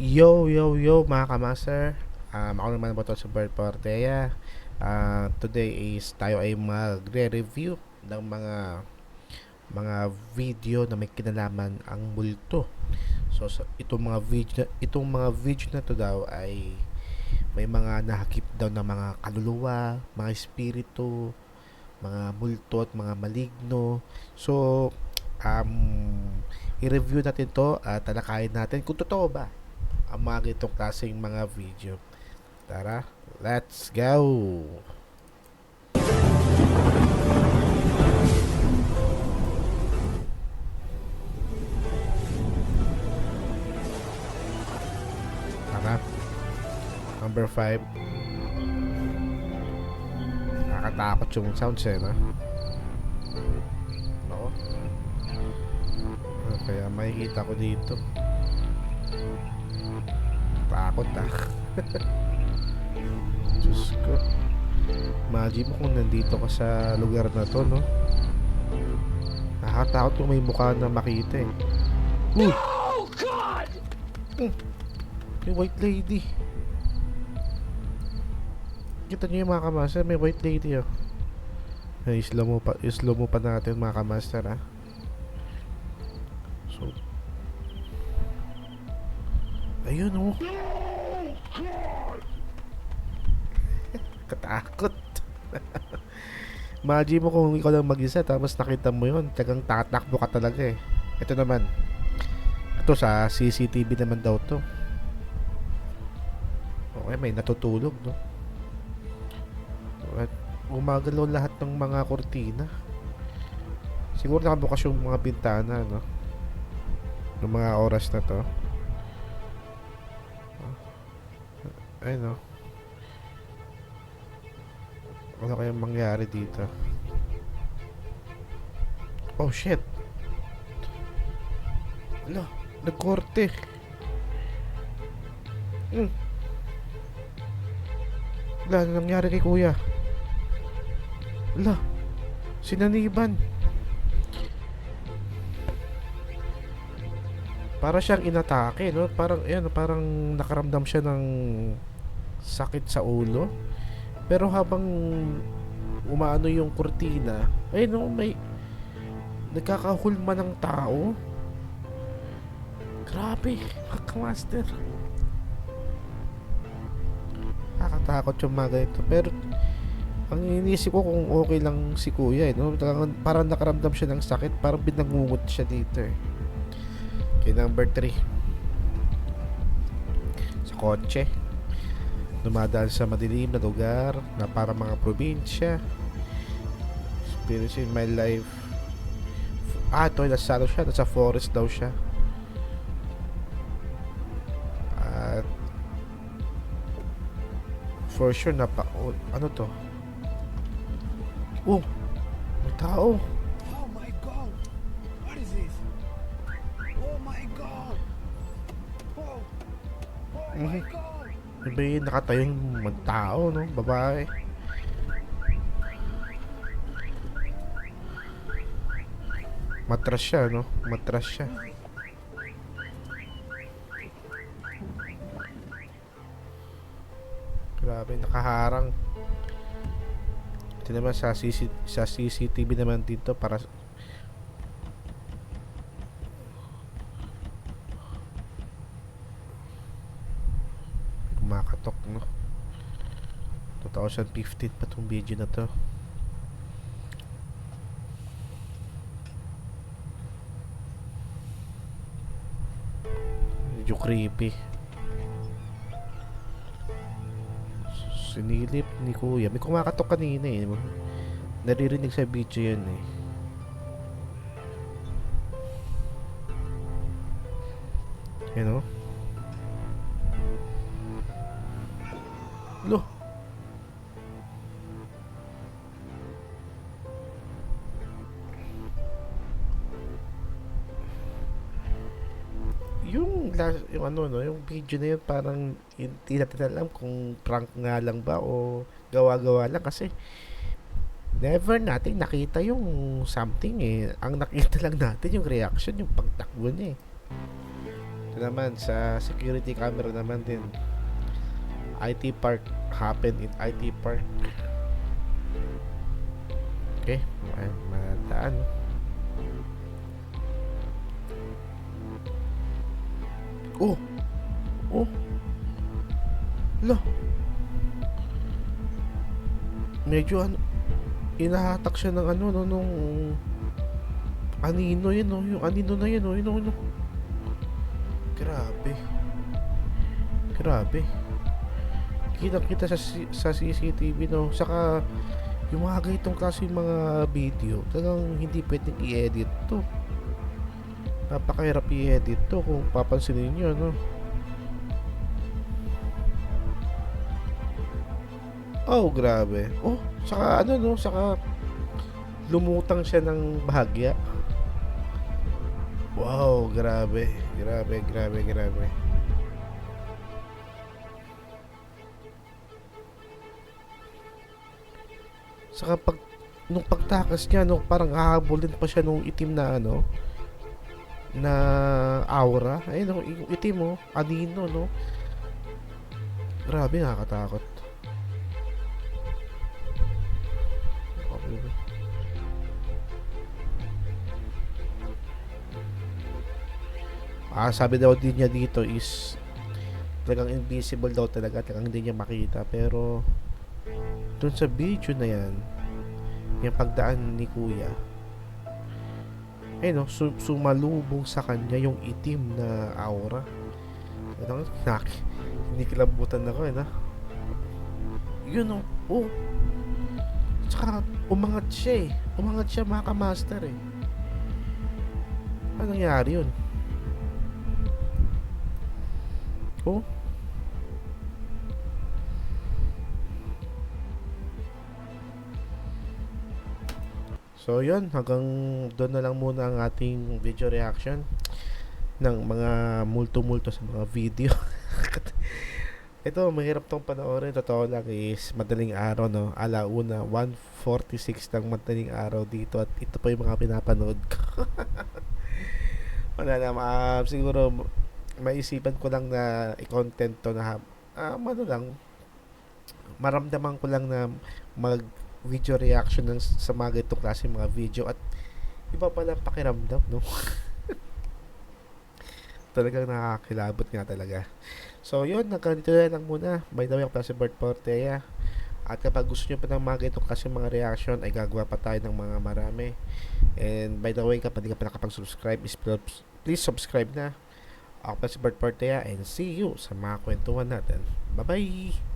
Yo, yo, yo, mga kamaster. Um, ako naman po to si Bert Portea. Uh, today is tayo ay magre-review ng mga mga video na may kinalaman ang multo. So, so itong mga video itong mga video na to daw ay may mga nahakip daw ng mga kaluluwa, mga espiritu, mga multo at mga maligno. So, um, i-review natin to at talakayin natin kung totoo ba ang mga itong klaseng mga video. Tara, let's go! Tara. Number 5. Nakakatakot yung sounds eh, no? Oo. Ah, Kaya makikita ko dito. Takot ah. Diyos ko. Imagine mo kung nandito ka sa lugar na to, no? Nakakatakot kung may mukha na makita eh. Uy! Oh God! May white lady. Kita niyo yung mga kamaster, may white lady oh. Ay, slow mo pa, slow mo pa natin mga kamaster ah. Ayun oh. Katakot. Imagine mo kung ikaw lang mag-isa tapos nakita mo yun. Tagang tatakbo ka talaga eh. Ito naman. Ito sa CCTV naman daw to. Okay, may natutulog, no? At umagalaw lahat ng mga kortina. Siguro nakabukas yung mga bintana, no? Ng mga oras na to. Ay, no? Ano kayang mangyari dito? Oh, shit! Ala, nagkorte. Hmm. Wala, ano nangyari kay kuya? Wala, sinaniban. Para siyang inatake, no? Parang, ayan, parang nakaramdam siya ng sakit sa ulo. Pero habang umaano yung kurtina, ay no, may nagkakahulma ng tao. Grabe, master. Nakakatakot yung mga ganito. Pero, ang iniisip ko kung okay lang si kuya eh, no? Talagang parang nakaramdam siya ng sakit, parang binangungot siya dito eh. Okay, number 3. Sa kotse. Dumadaan sa madilim na lugar na para mga probinsya. Experience in my life. Ah, ito, nasa ano siya, nasa forest daw siya. At for sure na pa oh, ano to? Oh, may tao. God! May nakatayong mag- tao, no? Babae. Matras siya, no? Matras siya. Grabe, nakaharang. Ito naman sa, CC, sa CCTV naman dito para kumakatok, no? 2015 pa tong video na to. Medyo creepy. Sinilip ni kuya. May kumakatok kanina eh. Naririnig sa video yan eh. Yan o. Lo. Yung last, yung ano no, yung video na yun parang hindi natin alam kung prank nga lang ba o gawa-gawa lang kasi never natin nakita yung something eh. Ang nakita lang natin yung reaction, yung pagtakbo niya eh. Ito naman sa security camera naman din. IT Park happen in IT Park. Okay, ay, madaan. Oh. Oh. Lo. Medyo ano inahatak siya ng ano no nung anino yun no yung anino na yun no yun no, yun, no. Grabe. Grabe. Kita kita sa sa CCTV no. Saka yung mga ganitong klase yung mga video, talagang hindi pwedeng i-edit to. Napakahirap i-edit to kung papansinin nyo, no? Oh, grabe. Oh, saka ano, no? Saka lumutang siya ng bahagya. Wow, grabe. Grabe, grabe, grabe. Saka pag nung pagtakas niya, no, parang hahabulin pa siya nung itim na ano na aura. Ayun, no, yung itim mo, anino, no. Grabe, nakakatakot. Okay. Ah, sabi daw din niya dito is talagang invisible daw talaga, talagang hindi niya makita. Pero dun sa video na yan, yung pagdaan ni Kuya, eh no, su- sumalubong sa kanya yung itim na aura. Ano, nak, hindi kilabutan ako eh, na. Yun oh, oh. Tsaka, umangat siya eh. Umangat siya mga kamaster eh. Ano nangyari yun? Oh? So yun, hanggang doon na lang muna ang ating video reaction ng mga multo-multo sa mga video. Ito, mahirap tong panoorin. Totoo lang is madaling araw, no? Alauna, 1.46 ng madaling araw dito at ito pa yung mga pinapanood ko. Wala na, ma- siguro maisipan ko lang na i-content to na ah, ano lang, maramdaman ko lang na mag video reaction ng sa mga ganitong klase mga video at iba pala pakiramdam no? Talagang nakakilabot nga talaga. So yun nagkanito na lang muna. By the way ako pala si Bert Portea at kapag gusto nyo pa ng mga ganitong klase mga reaction ay gagawa pa tayo ng mga marami. And by the way kapag di ka pa nakapag-subscribe please, subscribe na. Ako pala si Bert Portea and see you sa mga kwentuhan natin. Bye bye